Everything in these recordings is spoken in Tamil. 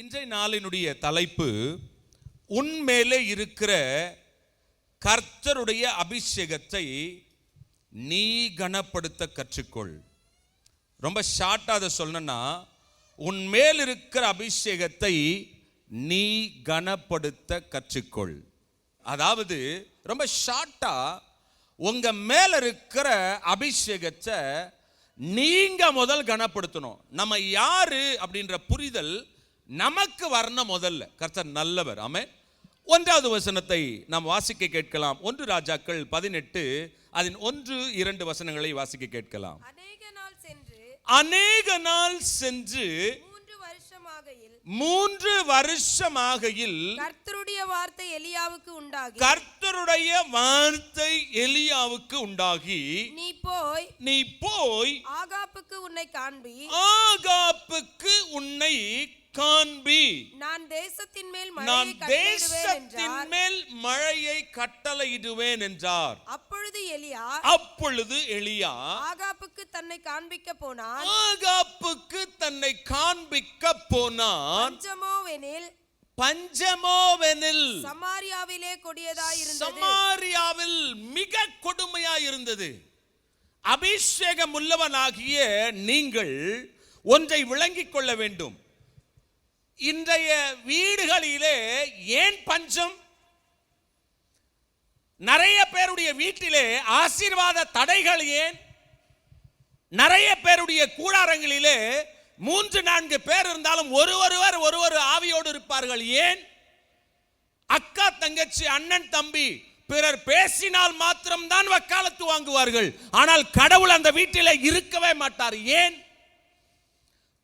இன்றைய நாளினுடைய தலைப்பு உன்மேலே இருக்கிற கர்த்தருடைய அபிஷேகத்தை நீ கனப்படுத்த கற்றுக்கொள். ரொம்ப ஷார்ட்டாக அதை சொல்லணும்னா உன் மேல் இருக்கிற அபிஷேகத்தை நீ கனப்படுத்த கற்றுக்கொள். அதாவது ரொம்ப ஷார்ட்டாக உங்கள் மேலே இருக்கிற அபிஷேகத்தை நீங்கள் முதல் கனப்படுத்தணும். நம்ம யார் அப்படின்ற புரிதல் நமக்கு வரணும் முதல்ல. கர்த்தர் நல்லவர். ஆமே ஒன்றாவது வசனத்தை நாம் வாசிக்க கேட்கலாம். ஒன்று ராஜாக்கள் பதினெட்டு அதன் ஒன்று இரண்டு வசனங்களை வாசிக்க கேட்கலாம். அநேக நாள் சென்று மூன்று வருஷமாகையில் கர்த்தருடைய வார்த்தை எலியாவுக்கு உண்டாகி கர்த்தருடைய வார்த்தை எலியாவுக்கு உண்டாகி நீ போய் நீ போய் ஆகாப்புக்கு உன்னை காண்பி. ஆகாப்புக்கு உன்னை காண்பி. நான் தேசத்தின் மேல் நான் மழையை கட்டளையிடுவேன் தேசத்தின் என்றார். மேல் மழையை கட்டளையிடுவேன் என்றார். அப்பொழுது எலியா அப்பொழுது எலியா ஆகாப்புக்கு தன்னை காண்பிக்க போனான். ஆகாப்புக்கு தன்னை காண்பிக்க போனான். பஞ்சமோவெனில் பஞ்சமோவெனில் சமாரியாவிலே கொடியதாயிருந்தது. சமாரியாவில் மிக கொடுமையாய் இருந்தது அபிஷேகம் உள்ளவனாகிய நீங்கள் ஒன்றை விளங்கிக் கொள்ள வேண்டும். இன்றைய வீடுகளிலே ஏன் பஞ்சம்? நிறைய பேருடைய வீட்டிலே ஆசீர்வாத தடைகள் ஏன்? நிறைய பேருடைய கூடாரங்களிலே மூன்று நான்கு பேர் இருந்தாலும் ஒரு ஒருவர் ஒரு ஒரு ஆவியோடு இருப்பார்கள். ஏன்? அக்கா தங்கச்சி அண்ணன் தம்பி பிறர் பேசினால் மாத்திரம்தான் வக்காலத்து வாங்குவார்கள். ஆனால் கடவுள் அந்த வீட்டிலே இருக்கவே மாட்டார். ஏன்?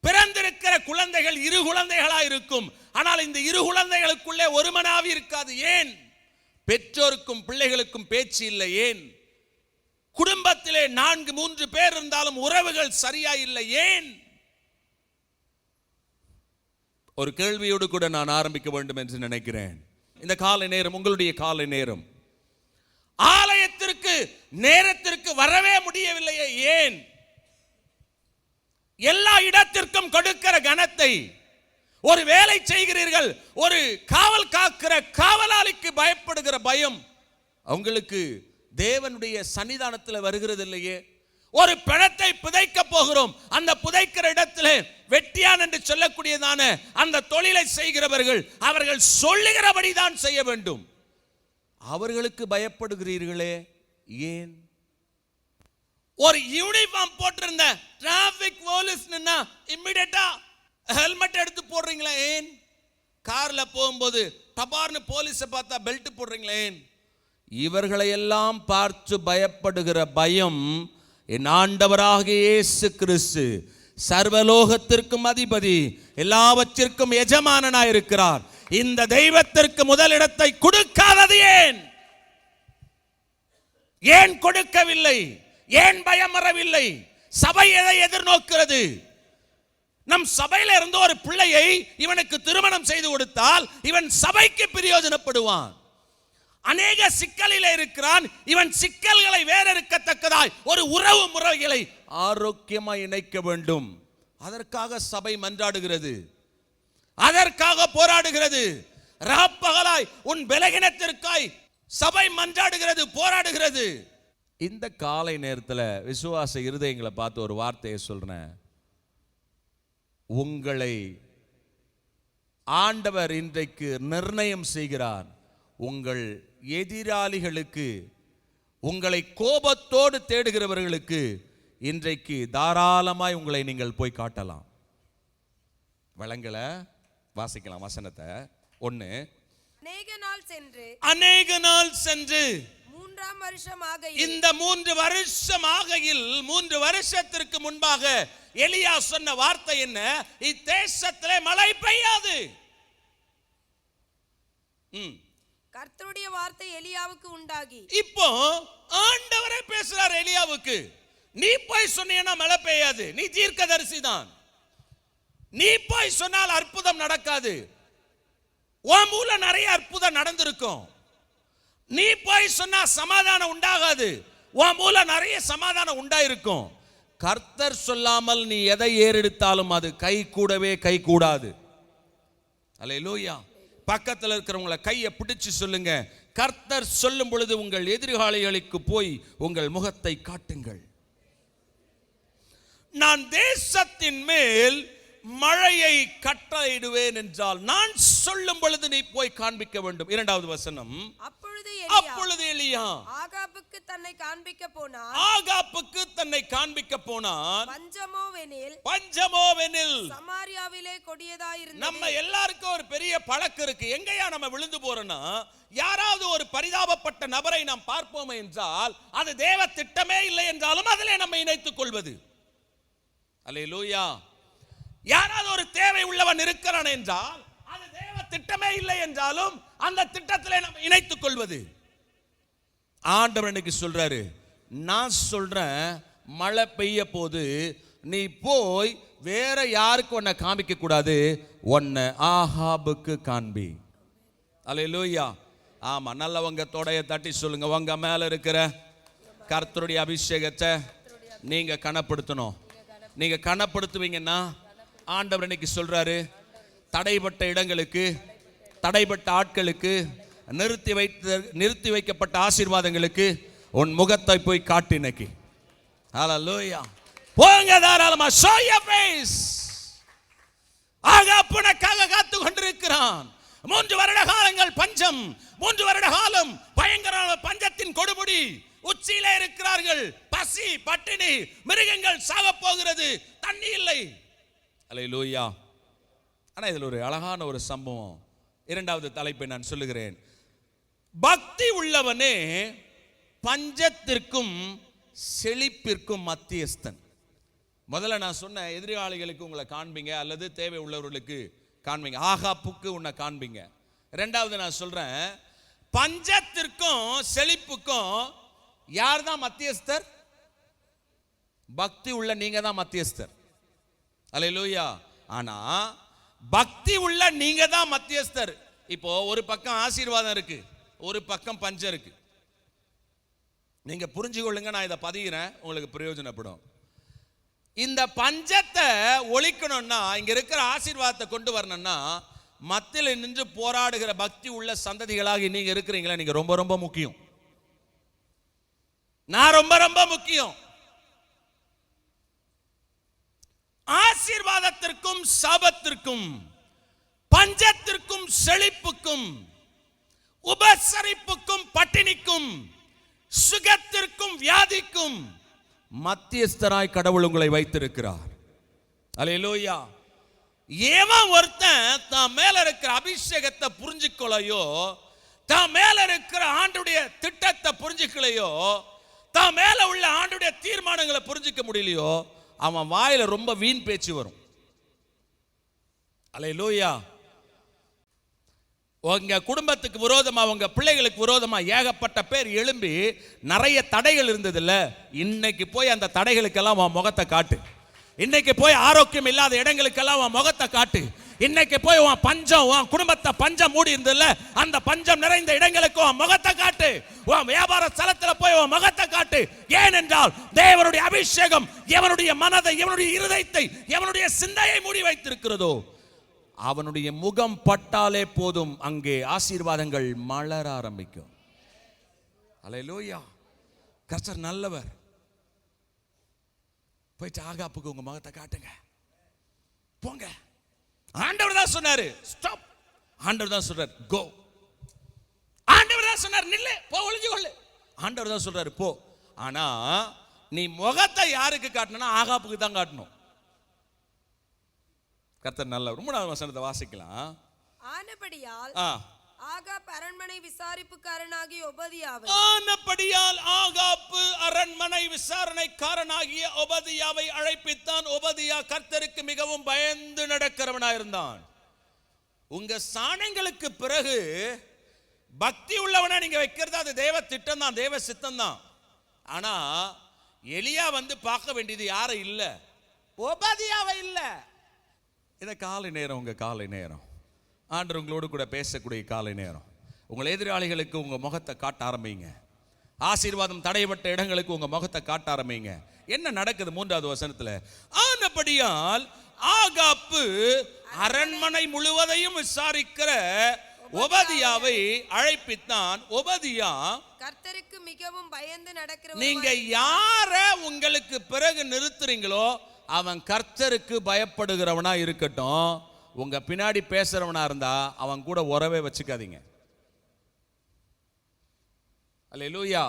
பிறந்திருக்கிற குழந்தைகள் இரு குழந்தைகளா இருக்கும். ஆனால் இந்த இரு குழந்தைகளுக்குள்ளே ஒரு மனாவி இருக்காது. ஏன்? பெற்றோருக்கும் பிள்ளைகளுக்கும் பேச்சு இல்லை. ஏன்? குடும்பத்திலே நான்கு மூன்று பேர் இருந்தாலும் உறவுகள் சரியா இல்லை ஏன்? ஒரு கேள்வியோடு கூட நான் ஆரம்பிக்க வேண்டும் என்று நினைக்கிறேன். இந்த காலை நேரம் உங்களுடைய காலை நேரம். ஆலயத்திற்கு நேரத்திற்கு வரவே முடியவில்லையே ஏன்? எல்லா இடத்திற்கும் கொடுக்கிற கனத்தை ஒரு வேலை செய்கிறீர்கள் ஒரு காவல் காக்கிற காவலாளிக்கு பயப்படுகிற பயம் அவங்களுக்கு தேவனுடைய சன்னிதானத்தில் வருகிறது இல்லையே ஒரு பிணத்தை புதைக்க போகிறோம். அந்த புதைக்கிற இடத்திலே வெட்டியான் என்று சொல்லக்கூடியதான அந்த தொழிலை செய்கிறவர்கள் அவர்கள் சொல்லுகிறபடி தான் செய்ய வேண்டும். அவர்களுக்கு பயப்படுகிறீர்களே ஏன்? ஒரு யூனிஃபார்ம் போட்டிருந்த டிராபிக் போலீஸ் நின்னா இம்மிடியட்டா ஹெல்மெட் எடுத்து போடுறீங்களா ஏன்? கார்ல போகும்போது டபார்னு போலீஸை பார்த்தா பெல்ட் போடுறீங்களா ஏன்? பார்த்து பயப்படுகிற பயம் என் ஆண்டவராக இயேசு கிறிஸ்து சர்வலோகத்திற்கும் அதிபதி எல்லாவற்றிற்கும் எஜமானனாய் இருக்கிறார் இந்த தெய்வத்திற்கு முதலிடத்தை கொடுக்காதது ஏன்? ஏன் கொடுக்கவில்லை? ஏன் பயம் வரவில்லை சபை எதை எதிர்நோக்கிறது? நம் சபையில இருந்து ஒரு பிள்ளையை இவனுக்கு திருமணம் செய்து கொடுத்தால் இவன் சபைக்கு பிரயோஜனப்படுவான். அநேக சிக்கலில் இருக்கிறான். இவன் சிக்கல்களை வேற இருக்கத்தக்கதாய் ஒரு உறவு முறைகளை ஆரோக்கியமாக இணைக்க வேண்டும். அதற்காக சபை மன்றாடுகிறது. அதற்காக போராடுகிறது. ராப்பகலாய் உன் விலகினத்திற்காய் சபை மன்றாடுகிறது போராடுகிறது. இந்த காலை நேரத்தில் விசுவாச இருதயங்களை பார்த்து ஒரு வார்த்தையை சொல்றேன். உங்களை ஆண்டவர் இன்றைக்கு நிர்ணயம் செய்கிறார். உங்கள் எதிராளிகளுக்கு உங்களை கோபத்தோடு தேடுகிறவர்களுக்கு இன்றைக்கு தாராளமாய் உங்களை நீங்கள் போய் காட்டலாம். வளங்களை வாசிக்கலாம் வசனத்தை. ஒன்று அநேக நாள் சென்று அநேக நாள் சென்று மூன்றாம் வருஷமாக இந்த மூன்று வருஷம் ஆகையில் மூன்று வருஷத்திற்கு முன்பாக எலியா சொன்ன வார்த்தை என்ன? இத்தேசத்திலே மழை பெய்யாது. ம். கர்த்தருடைய வார்த்தை எலியாவுக்கு உண்டாகி. இப்போ ஆண்டவரே பேசுறார் எலியாவுக்கு. நீ போய் சொன்னீங்கன்னா மழை பெய்யாது. நீ தீர்க்கதரிசி தான். நீ போய் சொன்னால் அற்புதம் நடக்காது. உன் மூலம் நிறைய அற்புதம் நடந்திருக்கும். நீ போய் சொன்னா சமாதானம் உண்டாகாது. உன் மூல நிறைய சமாதானம் உண்டாயிருக்கும். கர்த்தர் சொல்லாமல் நீ எதை ஏறெடுத்தாலும் அது கை கூடவே கை கூடாது. அல்லேலூயா பக்கத்தில் இருக்கிறவங்கள கையை பிடிச்சு சொல்லுங்க. கர்த்தர் சொல்லும் பொழுது உங்கள் எதிர்காலிகளுக்கு போய் உங்கள் முகத்தை காட்டுங்கள். நான் தேசத்தின் மேல் மழையை கட்டளையிடுவேன் என்றால் நான் சொல்லும் பொழுது நீ போய் காண்பிக்க வேண்டும். இரண்டாவது வசனம். அப்பொழுது அப்பொழுது எலியா. ஆகாபுக்கு தன்னை காண்பிக்க போனார் ஆகாப்புக்கு தன்னை காண்பிக்க போனான். பஞ்சமோவெனில் பஞ்சமோவெனில். சமாரியாவிலே கொடியதாயிருந்தது. நம்ம எல்லாருக்கும் ஒரு பெரிய பழக்கம் இருக்கு. எங்கேயா நம்ம விழுந்து போறோம்னா யாராவது ஒரு பரிதாபப்பட்ட நபரை நாம் பார்ப்போமே என்றால் அது தேவ திட்டமே இல்லை என்றாலும் அதிலே நம்ம இணைத்துக் கொள்வது. அல்லேலூயா. யாராவது ஒரு தேவை உள்ளவன் இருக்கிறான் என்றால் அது தேவ திட்டமே இல்லை என்றாலும் அந்த திட்டத்திலே நம்ம இணைத்துக் கொள்வது. ஆண்டவர் இன்னைக்கு சொல்றாரு நான் சொல்றேன் மழை பெய்ய போது நீ போய் வேற யாருக்கு உன்னை காமிக்க கூடாது உன்னை ஆஹாபுக்கு காண்பி. அல்லேலூயா. ஆமா நல்லவங்க தொடைய தட்டி சொல்லுங்க. உங்க மேல இருக்கிற கர்த்தருடைய அபிஷேகத்தை நீங்க கனப்படுத்தணும். நீங்க கனப்படுத்துவீங்கன்னா ஆண்டவர் இன்னைக்கு சொல்றாரு தடைப்பட்ட இடங்களுக்கு தடைப்பட்ட ஆட்களுக்கு நிறுத்தி வைத்த நிறுத்தி வைக்கப்பட்ட ஆசீர்வாதங்களுக்கு உன் முகத்தை போய் காட்டு இன்னைக்கு. ஹalleluya போங்க தாராளமா show your face. ஆகாப் உனக்காக காத்து கொண்டிருக்கிறான். மூன்று வருட காலங்கள் பஞ்சம். மூன்று வருட காலம் பயங்கரமான பஞ்சத்தின் கொடுமுடி. உச்சியில இருக்கிறார்கள். பசி பட்டினி மிருகங்கள் சாகப் போகிறது. தண்ணி இல்லை. அல்லேலூயா ஆனா இதுல ஒரு அழகான ஒரு சம்பவம். இரண்டாவது தலைப்பை நான் சொல்லுகிறேன். பக்தி உள்ளவனே பஞ்சத்திற்கும் செழிப்பிற்கும் மத்தியஸ்தன். முதல்ல நான் சொன்ன எதிராளிகளுக்கு உங்களை காண்பீங்க அல்லது தேவை உள்ளவர்களுக்கு காண்பீங்க. ஆகாப்புக்கு உன்னை காண்பீங்க. ரெண்டாவது நான் சொல்றேன் பஞ்சத்திற்கும் செழிப்புக்கும் யார் தான் மத்தியஸ்தர்? பக்தி உள்ள நீங்க தான் மத்தியஸ்தர். அலையிலோயா. ஆனா பக்தி உள்ள நீங்க தான் மத்தியஸ்தர். இப்போ ஒரு பக்கம் ஆசீர்வாதம் இருக்கு ஒரு பக்கம் பஞ்சம் இருக்கு. நீங்க புரிஞ்சு கொள்ளுங்க நான் இதை பதிகிறேன் உங்களுக்கு பிரயோஜனப்படும். இந்த பஞ்சத்தை ஒழிக்கணும்னா இங்க இருக்கிற ஆசீர்வாதத்தை கொண்டு வரணும்னா மத்தியில் நின்று போராடுகிற பக்தி உள்ள சந்ததிகளாக நீங்க இருக்கிறீங்களா நீங்க ரொம்ப ரொம்ப முக்கியம். நான் ரொம்ப ரொம்ப முக்கியம். ஆசீர்வாதத்திற்கும் சாபத்திற்கும் பஞ்சத்திற்கும் செழிப்புக்கும் உபசரிப்புக்கும் பட்டினிக்கும் சுகத்திற்கும் வியாதிக்கும் மத்தியஸ்தராய் கடவுள் உங்களை வைத்திருக்கிறார். அலையிலோயா ஏவன் ஒருத்தன் தான் மேல இருக்கிற அபிஷேகத்தை புரிஞ்சுக்கொள்ளையோ தான் மேல இருக்கிற ஆண்டுடைய திட்டத்தை புரிஞ்சுக்கலையோ தான் மேல உள்ள ஆண்டுடைய தீர்மானங்களை புரிஞ்சுக்க முடியலையோ அவன் வாயில ரொம்ப வீண் பேச்சு வரும். அல்லேலூயா உங்க குடும்பத்துக்கு விரோதமாக உங்க பிள்ளைகளுக்கு விரோதமாக ஏகப்பட்ட பேர் எழும்பி நிறைய தடைகள் இருந்ததுல்ல. இன்னைக்கு போய் அந்த தடைகளுக்கெல்லாம் உன் முகத்தை காட்டு. இன்னைக்கு போய் ஆரோக்கியம் இல்லாத இடங்களுக்கெல்லாம் உன் முகத்தை காட்டு. இன்னைக்கு போய் உன் பஞ்சம் உன் குடும்பத்தை பஞ்சம் மூடி இருந்ததுல அந்த பஞ்சம் நிறைந்த இடங்களுக்கு உன் முகத்தை காட்டு. உன் வியாபார ஸ்தலத்துல போய் உன் முகத்தை காட்டு. ஏனென்றால் தேவனுடைய அபிஷேகம் எவனுடைய மனதை எவனுடைய இருதயத்தை எவனுடைய சிந்தையை மூடி வைத்திருக்கிறதோ அவனுடைய முகம் பட்டாலே போதும். அங்கே ஆசீர்வாதங்கள் மலர ஆரம்பிக்கும். அல்லேலூயா கர்த்தர் நல்லவர். போயிட்டு ஆகாப்புக்கு உங்க முகத்தை காட்டுங்க. போங்க. ஆண்டவர் தான் சொன்னாரு. ஸ்டாப் ஆண்டவர் தான் சொல்றாரு. கோ ஆண்டவர் தான் சொன்னார். நில்லு. போ ஒளிஞ்சு கொள்ளு ஆண்டவர் தான் சொல்றாரு. போ. ஆனா நீ முகத்தை யாருக்கு காட்டணும்னா ஆகாப்புக்கு தான் காட்டணும். கர்த்தர் நல்ல ரொம்ப நாள் வசனத்தை வாசிக்கலாம். ஆனபடியால் ஆ. ஆகாப் அரண்மனை விசாரிப்புக்காரனாகிய ஒபதியாவை. ஆனபடியால் ஆகாப்பு அரண்மனை விசாரணைக்காரனாகிய ஒபதியாவை அழைப்பித்தான் ஒபதியா கர்த்தருக்கு மிகவும் பயந்து நடக்கிறவனாயிருந்தான். உங்க சாணங்களுக்கு பிறகு பக்தி உள்ளவனை நீங்க வைக்கிறது அது தேவ திட்டம் தான் தேவ சித்தம் தான் ஆனா எலியா வந்து பார்க்க வேண்டியது யாரும் இல்ல. ஒபதியாவை இல்ல. இந்த காலை நேரம் உங்க காலை நேரம். ஆண்டவர் உங்களோடு கூட பேசக்கூடிய காலை நேரம். உங்கள் எதிராளிகளுக்கு உங்க முகத்தை காட்ட ஆரம்பிங்க. ஆசீர்வாதம் தடைப்பட்ட இடங்களுக்கு உங்க முகத்தை காட்ட ஆரம்பிங்க. என்ன நடக்குது மூன்றாவது வசனத்துல? ஆனபடியால் ஆகாப்பு அரண்மனை முழுவதையும் விசாரிக்கிற ஒபதியாவை அழைப்பித்தான். ஒபதியா? கர்த்தருக்கு மிகவும் பயந்து நீங்க நடக்கிறவருமாய் யார உங்களுக்கு பிறகு நிறுத்துறீங்களோ அவன் கர்த்தருக்கு பயப்படுகிறவனா இருக்கட்டும். உங்கள் பின்னாடி பேசுகிறவனாக இருந்தால் அவன் கூட உறவே வச்சுக்காதீங்க. அல்லேலூயா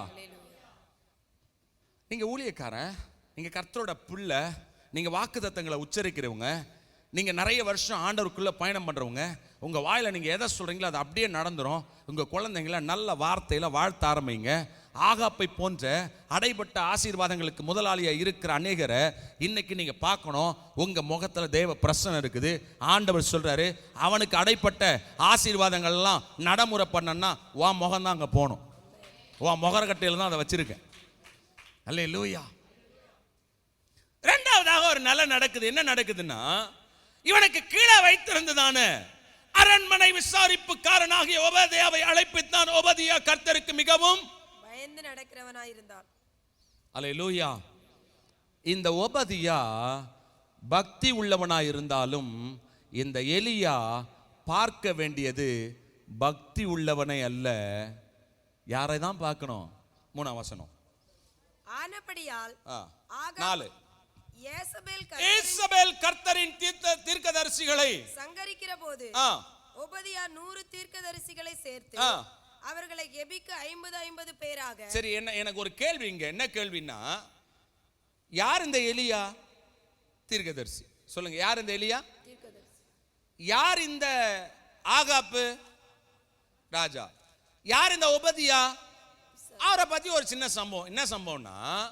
நீங்கள் ஊழியக்காரன் நீங்கள் கர்த்தரோட பிள்ளை நீங்கள் வாக்கு தத்தங்களை உச்சரிக்கிறவங்க நீங்கள் நிறைய வருஷம் ஆண்டவருக்குள்ளே பயணம் பண்ணுறவங்க உங்கள் வாயில் நீங்கள் எதை சொல்கிறீங்களோ அது அப்படியே நடந்துடும் உங்கள் குழந்தைங்கள நல்ல வார்த்தையில் வாழ்த்த ஆரம்பிங்க. ஆகாப்பை போன்ற அடைபட்ட ஆசீர்வாதங்களுக்கு முதலாளியாக இருக்கிற அநேகரை இன்னைக்கு நீங்கள் பார்க்கணும். உங்கள் முகத்தில் தேவ பிரசனம் இருக்குது. ஆண்டவர் சொல்கிறாரு அவனுக்கு அடைப்பட்ட ஆசீர்வாதங்கள்லாம் நடைமுறை பண்ணனா உன் முகம் தான் அங்கே போகணும். உன் முகரக்கட்டையில் தான் அதை வச்சுருக்கேன். அல்லே லூயா ரெண்டாவதாக ஒரு நல்ல நடக்குது. என்ன நடக்குதுன்னா இவனுக்கு கீழே வைத்திருந்ததான அரண்மனை விசாரிப்புக்காரனாகிய ஒபதியாவை அழைப்பித்தான் ஒபதியா கர்த்தருக்கு மிகவும் பயந்து நடக்கிறவனாயிருந்தான் அல்லே லூயா இந்த ஒபதியா பக்தி உள்ளவனாய் இருந்தாலும் இந்த எலியா பார்க்க வேண்டியது பக்தி உள்ளவனை அல்ல. யாரை தான் பார்க்கணும்? மூணாம் வசனம். ஆனபடியால் நாலு. ஏசபேல் கர்த்தரின் தீர்த்த தீர்க்கதரிசிகளை. சங்கரிக்கிற போது ஒபதியா நூறு தீர்க்கதரிசிகளை சேர்த்து. அவர்களை எபிக்கு ஐம்பது ஐம்பது பேராக. சரி என்ன எனக்கு ஒரு கேள்வி இங்க. என்ன கேள்வின்னா யார் இந்த எலியா? தீர்க்கதரிசி. சொல்லுங்க யார் இந்த எலியா? யார் இந்த ஆகாப்பு? ராஜா. யார் இந்த உபதியா அவரை பத்தி ஒரு சின்ன சம்பவம். என்ன சம்பவம்னா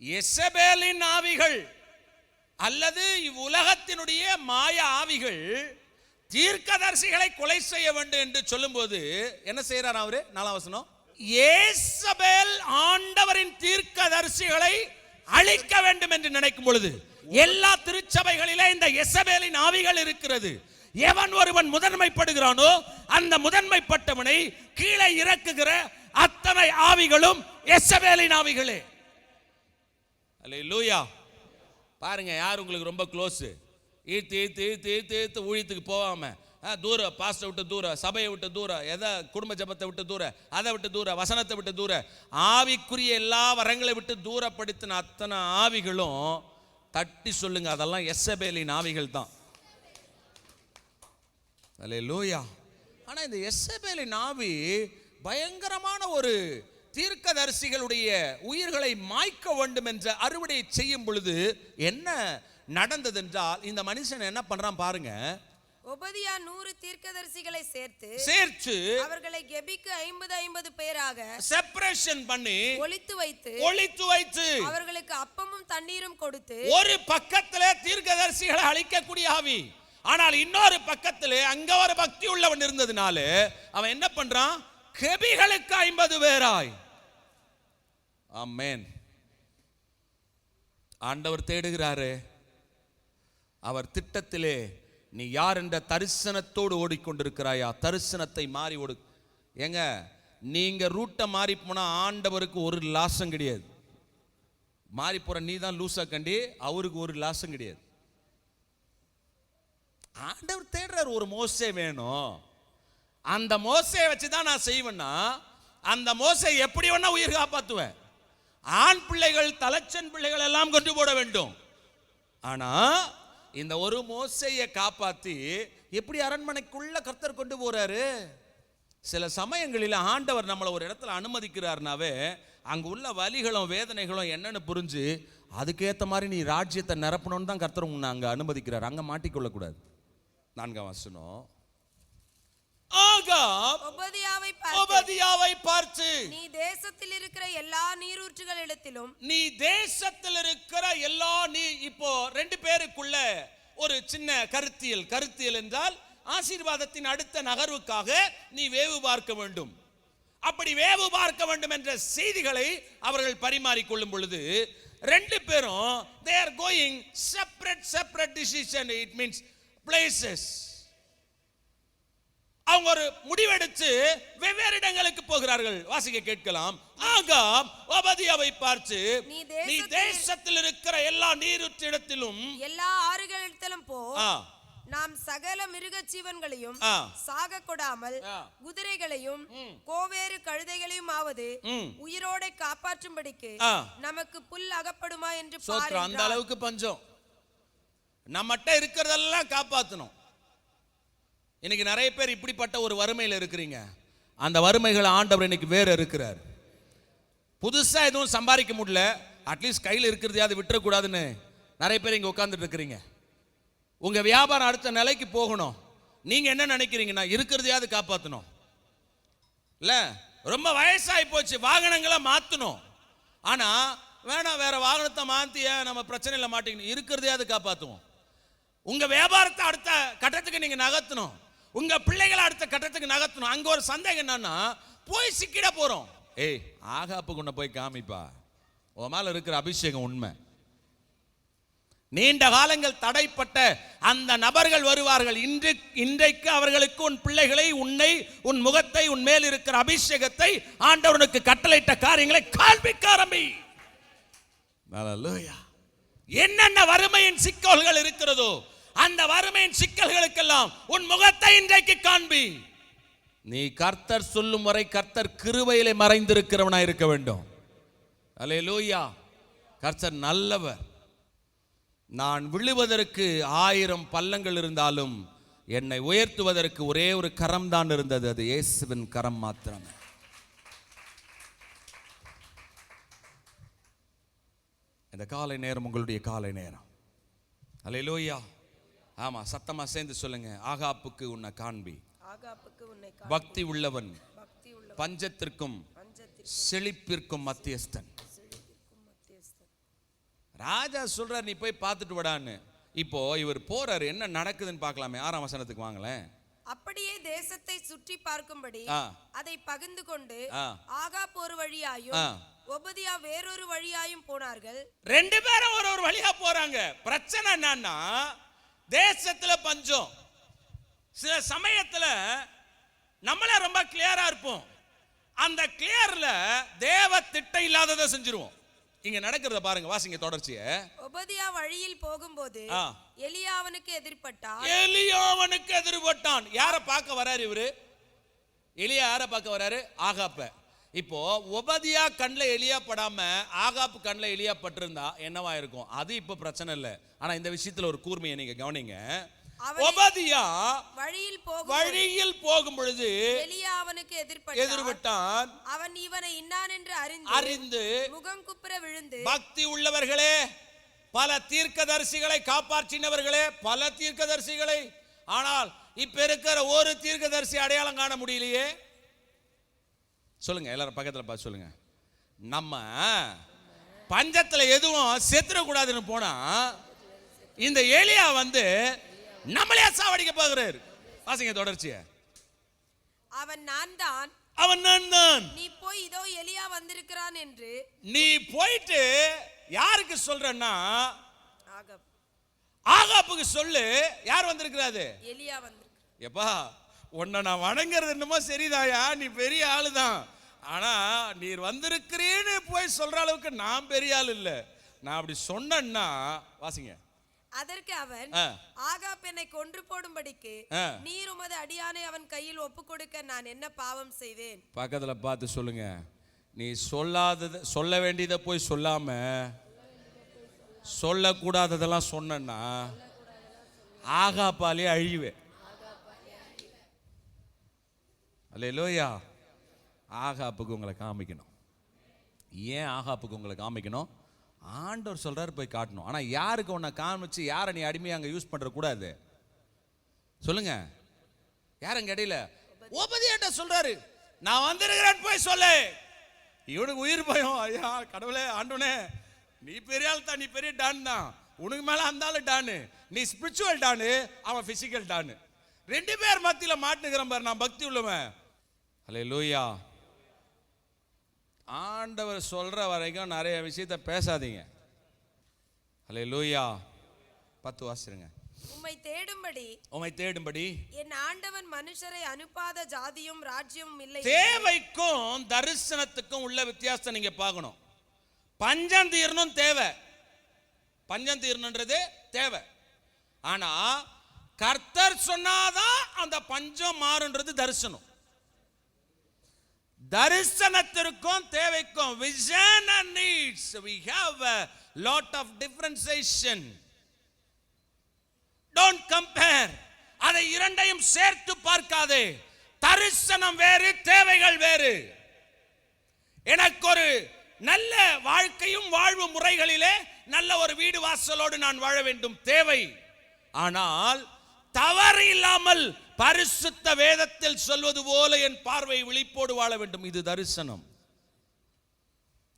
எசபேலின் ஆவிகள் அல்லது இவ்வுலகத்தினுடைய மாய ஆவிகள் தீர்க்கதரிசிகளை கொலை செய்ய வேண்டும் என்று சொல்லும்போது என்ன செய்யறார் அவரு? நாலாம் வசனம். ஏசபேல் ஆண்டவரின் தீர்க்கதரிசிகளை அழிக்க வேண்டும் என்று நினைக்கும் பொழுது எல்லா திருச்சபைகளிலே இந்த எசபேலின் ஆவிகள் இருக்கிறது. எவன் ஒருவன் முதன்மைப்படுகிறானோ அந்த முதன்மைப்பட்டவனை கீழே இறக்குகிற அத்தனை ஆவிகளும் எசபேலின் ஆவிகளே. அல்லேலூயா பாருங்க யார் உங்களுக்கு ரொம்ப க்ளோஸு ஈர்த்து ஈர்த்து ஈர்த்து ஈர்த்து ஈர்த்து ஊழியத்துக்கு போகாமல் ஆ, தூரம் பாஸ்டை விட்டு தூரம் சபையை விட்டு தூரம் எதை குடும்ப ஜபத்தை விட்டு தூரம் அதை விட்டு தூரம் வசனத்தை விட்டு தூரம் ஆவிக்குரிய எல்லா வரங்களை விட்டு தூரப்படுத்தின அத்தனை ஆவிகளும் தட்டி சொல்லுங்க அதெல்லாம் எஸ்எபேலின் ஆவிகள் தான். அல்லேலூயா. ஆனால் இந்த எஸ்எபேலின் ஆவி பயங்கரமான ஒரு தீர்க்கதரிசிகளுடைய உயிர்களை மாய்க்க வேண்டும் என்ற அறுவடையை செய்யும் பொழுது என்ன நடந்தது என்றால் இந்த மனுஷன் என்ன பண்றான் பாருங்க. ஒபதியா நூறு தீர்க்கதரிசிகளை சேர்த்து சேர்த்து அவர்களை கெபிக்கு ஐம்பது ஐம்பது பேராக செப்பரேஷன் பண்ணி ஒளித்து வைத்து ஒளித்து வைத்து அவர்களுக்கு அப்பமும் தண்ணீரும் கொடுத்து ஒரு பக்கத்திலே தீர்க்கதரிசிகளை அழிக்கக்கூடிய ஆவி. ஆனால் இன்னொரு பக்கத்திலே அங்க ஒரு பக்தி உள்ளவன் இருந்ததுனால அவன் என்ன பண்றான்? கெபிகளுக்கு ஐம்பது பேராய். ஆமென் ஆண்டவர் தேடுகிறாரு. அவர் திட்டத்திலே நீ யார் என்ற தரிசனத்தோடு ஓடிக்கொண்டிருக்கிறாயா? தரிசனத்தை மாறி ஓடு. ஏங்க நீங்கள் ரூட்டை மாறி போனால் ஆண்டவருக்கு ஒரு லாசம் கிடையாது. மாறி போகிற நீ தான் லூஸாக கண்டி அவருக்கு ஒரு லாசம் கிடையாது. ஆண்டவர் தேடுறார் ஒரு மோசே வேணும். அந்த மோசையை வச்சு தான் நான் செய்வேன்னா அந்த மோசை எப்படி வேணா உயிர் காப்பாற்றுவேன் ஆண் பிள்ளைகள் தலைச்சன் பிள்ளைகள் எல்லாம் கொண்டு போட வேண்டும். ஆனால் இந்த ஒரு மோசையை காப்பாத்தி எப்படி அரண்மனைக்குள்ள கர்த்தர் கொண்டு போறாரு? சில சமயங்களில் ஆண்டவர் நம்மளை ஒரு இடத்துல அனுமதிக்கிறாருனாவே அங்க உள்ள வலிகளும் வேதனைகளும் என்னன்னு புரிஞ்சு அதுக்கேத்த மாதிரி நீ ராஜ்யத்தை நிரப்பணும்னு தான் கர்த்தர் உன்னை அங்க அனுமதிக்கிறார். அங்க மாட்டிக்கொள்ளக்கூடாது. நான்காம் வசனம். பார்த்து நீ தேசத்தில் இருக்கிற எல்லா நீரூற்றுகளிடத்திலும் நீ தேசத்தில் இருக்கிற எல்லா நீ இப்போ ரெண்டு பேருக்குள்ள ஒரு சின்ன கருத்தியல். கருத்தியல் என்றால் ஆசீர்வாதத்தின் அடுத்த நகர்வுக்காக நீ வேவு பார்க்க வேண்டும். அப்படி வேவு பார்க்க வேண்டும் என்ற செய்திகளை அவர்கள் பரிமாறிக்கொள்ளும் பொழுது ரெண்டு பேரும் they are going separate separate decision it means places அவங்க ஒரு முடிவெடுத்து வெவ்வேறு இடங்களுக்கு போகிறார்கள் வாசிக்க கேட்கலாம் ஆகாம் ஒபதியாவை பார்த்து நீ தேசத்தில் இருக்கிற எல்லா நீருற்றிடத்திலும் எல்லா ஆறுகளிடத்திலும் போ நாம் சகல மிருக ஜீவன்களையும். சாக கொடாமல். குதிரைகளையும் கோவேறு கழுதைகளையும் ஆவது. உயிரோட காப்பாற்றும்படிக்கு. நமக்கு புல் அகப்படுமா என்று அந்த. அளவுக்கு பஞ்சம் நம்மகிட்ட இருக்கிறதெல்லாம் காப்பாத்தணும் இன்னைக்கு நிறைய பேர் இப்படிப்பட்ட ஒரு வறுமையில் இருக்கிறீங்க. அந்த வறுமைகளை ஆண்டவர் இன்னைக்கு வேறு இருக்கிறார். புதுசாக எதுவும் சம்பாதிக்க முடியல. அட்லீஸ்ட் கையில் இருக்கிறதையாவது விட்டுறக்கூடாதுன்னு நிறைய பேர் இங்கே உட்காந்துட்டு இருக்கிறீங்க. உங்கள் வியாபாரம் அடுத்த நிலைக்கு போகணும். நீங்கள் என்ன நினைக்கிறீங்கன்னா இருக்கிறதையாவது காப்பாற்றணும் இல்லை ரொம்ப வயசாகி போச்சு வாகனங்களை மாற்றணும் ஆனால் வேணாம் வேற வாகனத்தை மாற்றிய நம்ம பிரச்சனையில் மாட்டிக்கணும். இருக்கிறதையாவது காப்பாற்றுவோம் உங்கள் வியாபாரத்தை அடுத்த கட்டத்துக்கு நீங்கள் நகர்த்தணும். உங்க பிள்ளைகளை அடுத்த கட்டத்துக்கு நகர்த்தணும். அங்க ஒரு சந்தேகம் என்னன்னா போய் சிக்கிட போறோம். ஏய் ஆகாப்பு கொண்டு போய் காமிப்பா. உன் மேல இருக்கிற அபிஷேகம் உண்மை. நீண்ட காலங்கள் தடைப்பட்ட அந்த நபர்கள் வருவார்கள். இன்று இன்றைக்கு அவர்களுக்கு உன் பிள்ளைகளை உன்னை உன் முகத்தை உன் மேல் இருக்கிற அபிஷேகத்தை ஆண்டவனுக்கு கட்டளையிட்ட காரியங்களை காண்பிக்க ஆரம்பி. என்னென்ன வறுமையின் சிக்கல்கள் இருக்கிறதோ அந்த வறுமையின் சிக்கல்களுக்கெல்லாம் உன் முகத்தை இன்றைக்கு காண்பி. நீ கர்த்தர் சொல்லும் வரை கர்த்தர் கிருவையிலே மறைந்திருக்கிறவனா இருக்க வேண்டும். அலே லூயா கர்த்தர் நல்லவர். நான் விழுவதற்கு ஆயிரம் பள்ளங்கள் இருந்தாலும் என்னை உயர்த்துவதற்கு ஒரே ஒரு கரம் தான் இருந்தது. அது இயேசுவின் கரம் மாத்திரமே. இந்த காலை நேரம் உங்களுடைய காலை நேரம். அலையிலோயா ஆமா சத்தமா சேர்ந்து சொல்லுங்க. ஆகாப்புக்கு உன்னை காண்பி. பக்தி உள்ளவன். பஞ்சத்திற்கும் பஞ்சத்திற்கு செழிப்பிற்கும் மத்தியஸ்தன். ராஜா சொல்றார் நீ போய் பார்த்துட்டு விடான்னு. இப்போ இவர் போறாரு என்ன நடக்குதுன்னு பார்க்கலாமே. ஆறாம் வசனத்துக்கு வாங்களேன். அப்படியே தேசத்தை சுற்றி பார்க்கும்படி. அதை பகிர்ந்து கொண்டு ஆ. ஆகாப் ஒரு வழியாயும். ஒபதியா வேறொரு வழியாயும் போனார்கள். ரெண்டு பேரும் ஒரு ஒரு வழியா போறாங்க. பிரச்சனை என்னன்னா தேசத்துல பஞ்சம். சில சமயத்துல நம்மளே ரொம்ப கிளியரா இருப்போம். அந்த கிளியர்ல தேவ திட்டம் இல்லாததை செஞ்சிருவோம். இங்க நடக்கிறத பாருங்க வாசிங்க தொடர்ச்சியை. ஒபதியா வழியில் போகும்போது ஆ. எலியா அவனுக்கு எதிர்பட்டான் எலியாவனுக்கு எதிர்பட்டான். யாரை பார்க்க வராரு இவரு? எலியா யாரை பார்க்க வராரு ஆகாப்ப. இப்போ ஒபதியா கண்ணில் எலியா படாம ஆகாப்பு கண்ணில் எலியா பட்டிருந்தா என்னவா இருக்கும்? அது இப்போ பிரச்சனை இல்லை. ஆனா இந்த விஷயத்துல ஒரு கூர்மையை நீங்க கவனிங்க. ஒபதியா வழியில் போகும் வழியில் போகும் பொழுது எலியா அவனுக்கு எதிர்பட்டான். எதிர்விட்டான். அவன் இவனை இன்னான் என்று அறிந்து அறிந்து முகம் குப்புற விழுந்து பக்தி உள்ளவர்களே பல தீர்க்கதரிசிகளை காப்பாற்றினவர்களே பல தீர்க்கதரிசிகளை. ஆனால் இப்ப இருக்கிற ஒரு தீர்க்கதரிசி அடையாளம் காண முடியலையே. சொல்லுங்க எல்லாரும் பக்கத்துல பார்த்து சொல்லுங்க. நம்ம பஞ்சத்துல எதுவும் செத்துடக்கூடாதுன்னு போனா இந்த எலியா வந்து நம்மளே சாவடிக்க பார்க்கிறாரு வாசிங்க தொடர்ச்சிய. அவன் நான் தான் அவன் நான் தான் நீ போய் இதோ எலியா வந்திருக்கிறான் என்று. நீ போயிட்டு யாருக்கு சொல்றன்னா ஆகாப். ஆகாப்புக்கு சொல்லு யார் வந்திருக்கிறாரு? எலியா வந்திருக்கிறான் எப்பா உன்னை நான் வணங்குறது என்னமோ சரிதாயா? நீ பெரிய ஆளு தான் ஆனா நீர் வந்திருக்கிறேன்னு போய் சொல்ற அளவுக்கு நான் பெரிய ஆள் இல்ல. நான் அப்படி சொன்னேன்னா வாசிங்க. அதற்கு அவன். ஆகாப் என்னை கொன்று போடும்படிக்கு. நீர் உமது அடியானை அவன் கையில் ஒப்பு கொடுக்க நான் என்ன பாவம் செய்தேன் பக்கத்துல பார்த்து சொல்லுங்க. நீ சொல்லாதது சொல்ல வேண்டியதை போய் சொல்லாம சொல்லக்கூடாததெல்லாம் சொன்னேன்னா ஆகாப்பாலே அழிவே அல்லேலூயா ஆகாப்புக்கு உங்களை காமிக்கணும். ஏன் ஆகாப்புக்கு உங்களை காமிக்கணும்? ஆண்டவர் சொல்கிறார் போய் காட்டணும். ஆனால் யாருக்கு உன்னை காமிச்சு யாரை நீ அடிமையாக அங்கே யூஸ் பண்ணுற கூடாது? சொல்லுங்க. யாரும் கிடையில ஓபதியாட்ட சொல்றாரு. நான் வந்திருக்கிறேன் போய் சொல்லு. இவனுக்கு உயிர் பயம். ஐயா கடவுளே ஆண்டவனே. நீ பெரிய ஆள் தான் நீ பெரிய டான் தான். உனக்கு மேலே அந்த ஆளு டானு. நீ ஸ்பிரிச்சுவல் டானு அவன் ஃபிசிக்கல் டானு. ரெண்டு பேர் மத்தியில் மாட்டுக்கிறேன் பாரு நான் பக்தி உள்ளவன். அல்லே லூயா ஆண்டவர் சொல்ற வரைக்கும் நிறைய விஷயத்த பேசாதீங்க. அல்லே லூயா பத்து வாசிருங்க உம்மை தேடும்படி உமை தேடும்படி. என் ஆண்டவன் மனுஷரை அனுப்பாத ஜாதியும் ராஜ்யமும் இல்லை. தேவைக்கும் தரிசனத்துக்கும் உள்ள வித்தியாசத்தை நீங்க பார்க்கணும். பஞ்சம் தீரணும் தேவை. பஞ்சம் தீரணுன்றது தேவை. ஆனா கர்த்தர் சொன்னாதான் அந்த பஞ்சம் மாறுன்றது தரிசனம். தரிசனத்திற்கும் தேவைக்கும் vision and needs we have a lot of differentiation don't compare அதை இரண்டையும் சேர்த்து பார்க்காதே. தரிசனம் வேறு தேவைகள் வேறு. எனக்கு ஒரு நல்ல வாழ்க்கையும் வாழ்வு முறைகளிலே நல்ல ஒரு வீடு வாசலோடு நான் வாழ வேண்டும். தேவை. ஆனால் தவறு இல்லாமல் பரிசுத்த வேதத்தில் சொல்வது போல என் பார்வை விழிப்போடு வாழ வேண்டும். இது தரிசனம்.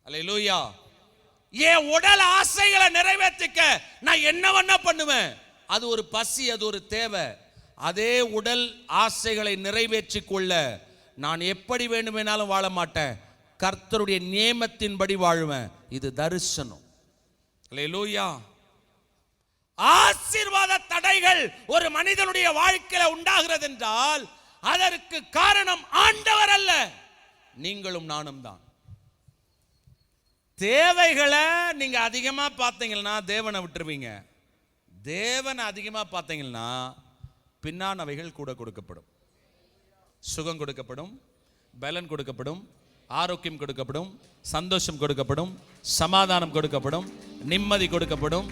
அலையிலூயா என் உடல் ஆசைகளை நிறைவேற்றிக்க நான் என்ன வேணா பண்ணுவேன்? அது ஒரு பசி அது ஒரு தேவை. அதே உடல் ஆசைகளை நிறைவேற்றிக் கொள்ள நான் எப்படி வேண்டுமெனாலும் வாழ மாட்டேன். கர்த்தருடைய நியமத்தின்படி வாழ்வேன். இது தரிசனம். அல்லேலூயா ஆசீர்வாத தடைகள் ஒரு மனிதனுடைய வாழ்க்கையில உண்டாகிறது என்றால் அதற்கு காரணம் ஆண்டவர் அல்ல. நீங்களும் நானும் தான். தேவைகளை நீங்க அதிகமா பார்த்தீங்கன்னா தேவனை விட்டுருவீங்க. தேவனை அதிகமா பார்த்தீங்கன்னா பின்னானவைகள் கூட கொடுக்கப்படும். சுகம் கொடுக்கப்படும் பலன் கொடுக்கப்படும் ஆரோக்கியம் கொடுக்கப்படும் சந்தோஷம் கொடுக்கப்படும் சமாதானம் கொடுக்கப்படும் நிம்மதி கொடுக்கப்படும்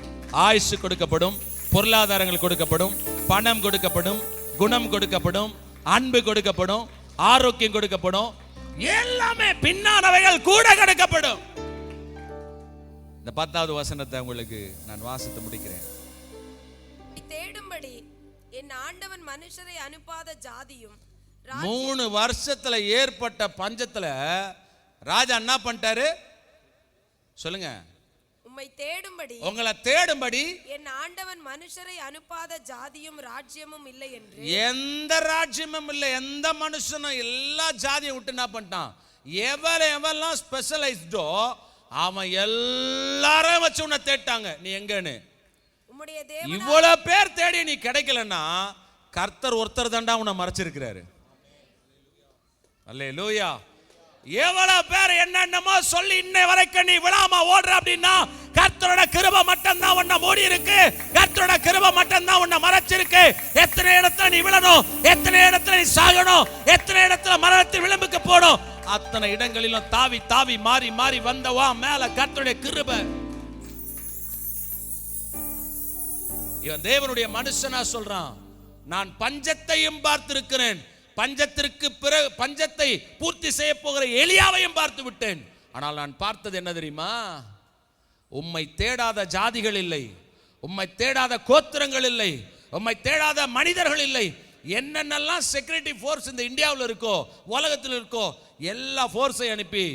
ஆயுசு கொடுக்கப்படும் பொருளாதாரங்கள் கொடுக்கப்படும் பணம் கொடுக்கப்படும் குணம் கொடுக்கப்படும் அன்பு கொடுக்கப்படும் ஆரோக்கியம் கொடுக்கப்படும். எல்லாமே பின்னானவைகள் கூட கொடுக்கப்படும். இந்த பத்தாவது வசனத்தை உங்களுக்கு நான் வாசித்து முடிக்கிறேன். தேடும்படி என் ஆண்டவன் மனுஷரை அனுப்பாத ஜாதியும் மூணு வருஷத்துல ஏற்பட்ட பஞ்சத்துல ராஜா என்ன பண்ணிட்டாரு? சொல்லுங்க. உம்மை தேடும்படி உங்களை தேடும்படி என் ஆண்டவன் மனுஷரை அனுப்பாத ஜாதியும் ராஜ்யமும் இல்லை என்று. எந்த ராஜ்யமும் இல்லை எந்த மனுஷனும் எல்லா ஜாதியை விட்டு என்ன பண்ணிட்டான்? எவன் எவெல்லாம் ஸ்பெஷலைஸ்டோ அவன் எல்லாரும் வச்சு உன்னை தேட்டாங்க. நீ எங்கன்னு? உம்முடைய தேவன் இவ்வளவு பேர் தேடி நீ கிடைக்கலன்னா கர்த்தர் ஒருத்தர் தாண்டா உன்னை மறைச்சிருக்கிறாரு. அல்லே லூயா எவ்வளவு பேர் என்னென்னமோ சொல்லி இன்னை வரைக்கும் நீ விழாம ஓடுற அப்படின்னா கர்த்தரோட கிருப மட்டும் தான் உன்னை மூடி இருக்கு. கர்த்தரோட கிருப மட்டும் தான் உன்னை மறைச்சிருக்கு. எத்தனை இடத்துல நீ விழணும் எத்தனை இடத்துல நீ சாகணும் எத்தனை இடத்துல மரணத்தின் விளிம்புக்கு போகணும் அத்தனை இடங்களிலும் தாவி தாவி மாறி மாறி வந்தவா மேல கர்த்தருடைய கிருப. இவன் தேவனுடைய மனுஷனா சொல்றான் நான் பஞ்சத்தையும் பார்த்திருக்கிறேன் பஞ்சத்திற்கு பிறகு பஞ்சத்தை பூர்த்தி செய்ய போகிற எளியாவையும் பார்த்து விட்டேன். ஆனால் நான் பார்த்தது என்ன தெரியுமா? உம்மை தேடாத ஜாதிகள் இல்லை. உம்மை தேடாத கோத்திரங்கள் இல்லை. உம்மை தேடாத மனிதர்கள் இல்லை. என்னென்னலாம் செக்யூரிட்டி ஃபோர்ஸ் இந்த இந்தியாவில் இருக்கோ உலகத்தில் இருக்கோ எல்லா ஃபோர்ஸை அனுப்பி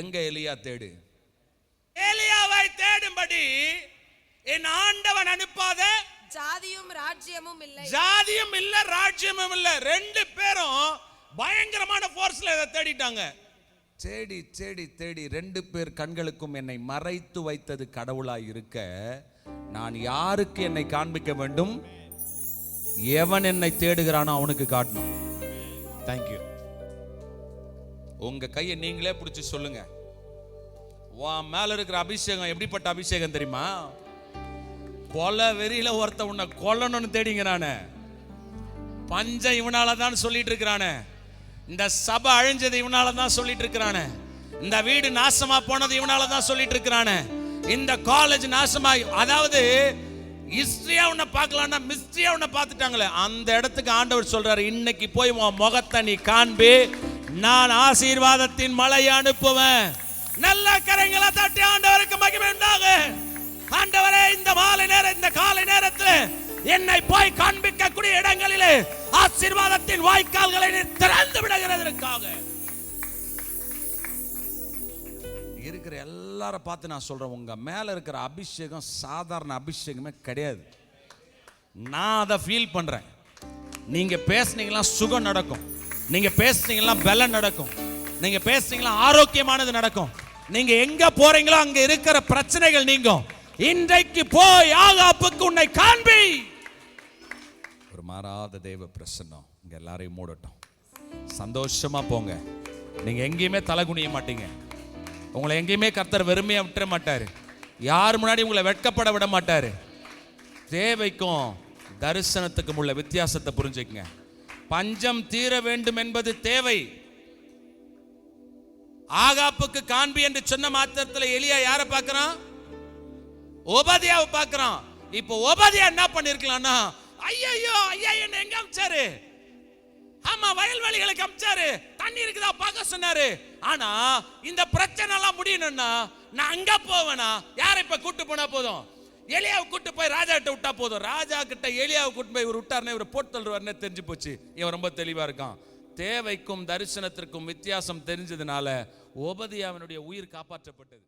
எங்க எலியா தேடு? எலியாவை தேடும்படி என் ஆண்டவன் அனுப்பாத ஜாதியும் ராஜ்யமும் இல்லை. ஜாதியும் இல்ல ராஜ்யமும் இல்ல. ரெண்டு பேரும் பயங்கரமான போர்ஸ்ல இதை தேடிட்டாங்க. தேடி தேடி தேடி ரெண்டு பேர் கண்களுக்கும் என்னை மறைத்து வைத்தது கடவுளாய் இருக்க நான் யாருக்கு என்னை காண்பிக்க வேண்டும்? எவன் என்னை தேடுகிறானோ அவனுக்கு காட்டணும். தேங்க்யூ உங்க கையை நீங்களே பிடிச்சு சொல்லுங்க. உன் மேல இருக்கிற அபிஷேகம் எப்படிப்பட்ட அபிஷேகம் தெரியுமா? கொலை வெறியில ஒருத்த உன்னை கொல்லணும்னு தேடிங்கிறானே பஞ்சம் இவனால தான் சொல்லிட்டு இருக்கிறானே. இந்த சபை அழிஞ்சது இவனால தான் சொல்லிட்டு இருக்கிறானே. இந்த வீடு நாசமா போனது இவனால தான் சொல்லிட்டு இருக்கிறானே. இந்த காலேஜ் நாசமா அதாவது ஹிஸ்டரியா உன்னை பார்க்கலாம்னா மிஸ்டரியா உன்னை பார்த்துட்டாங்களே. அந்த இடத்துக்கு ஆண்டவர் சொல்றாரு இன்னைக்கு போய் உன் முகத்தை நீ காண்பி. நான் ஆசீர்வாதத்தின் மழையை அனுப்புவேன். நல்ல கரங்களை தட்டி ஆண்டவருக்கு மகிமை உண்டாகும் ஆண்டவரே இந்த மாலை நேரம் இந்த காலை நேரத்தில் என்னை போய் காண்பிக்கக்கூடிய இடங்களிலே ஆசீர்வாதத்தின் வாய்க்கால்களை நீர் திறந்து விடுகிறதற்காக. இருக்கிற எல்லாரும் பார்த்து நான் சொல்றேன் உங்க மேல இருக்கிற அபிஷேகம் சாதாரண அபிஷேகமே கிடையாது. நான் அதை ஃபீல் பண்றேன். நீங்க பேசுனீங்கன்னா சுகம் நடக்கும். நீங்க பேசுனீங்கன்னா பலம் நடக்கும். நீங்க பேசுனீங்கன்னா ஆரோக்கியமானது நடக்கும். நீங்க எங்க போறீங்களோ அங்க இருக்கிற பிரச்சனைகள் நீங்கும். இன்றைக்கு போய் ஆகாப்புக்கு உன்னை காண்பி. ஒரு மாறாத தேவ பிரசன்னம். இங்க எல்லாரையும் மூடட்டும். சந்தோஷமா போங்க. நீங்க எங்கேயுமே தலை குனிய மாட்டீங்க. உங்களை எங்கேயுமே கர்த்தர் வெறுமையா விட்டுற மாட்டாரு. யார் முன்னாடி உங்களை வெட்கப்பட விட மாட்டாரு. தேவைக்கும் தரிசனத்துக்கும் உள்ள வித்தியாசத்தை புரிஞ்சுக்கங்க. பஞ்சம் தீர வேண்டும் என்பது தேவை. ஆகாப்புக்கு காண்பி என்று சொன்ன மாத்திரத்தில் எலியா யாரை பார்க்கறான்? ஓபாதியாவை பார்க்கறான். இப்போ ஓபாதியா என்ன பண்ணிருக்கலாம்னா ஐயோ ஐயா என்ன எங்க அமிச்சாரு? ஆமா வயல்வெளிகளுக்கு அமிச்சாரு. தண்ணி இருக்குதா பார்க்க சொன்னாரு. ஆனா இந்த பிரச்சனை எல்லாம் முடியணும்னா நான் அங்க போவேனா? யாரை இப்ப கூட்டு போனா போதும்? எலியாவை கூட்டு போய் ராஜா கிட்ட விட்டா போதும். ராஜா கிட்ட எலியாவை கூட்டு போய் இவர் விட்டாருன்னு இவர் போட்டு தள்ளுவார்னே தெரிஞ்சு போச்சு. இவன் ரொம்ப தெளிவா இருக்கான். தேவைக்கும் தரிசனத்திற்கும் வித்தியாசம் தெரிஞ்சதுனால ஓபதியாவினுடைய உயிர் காப்பாற்றப்பட்டது.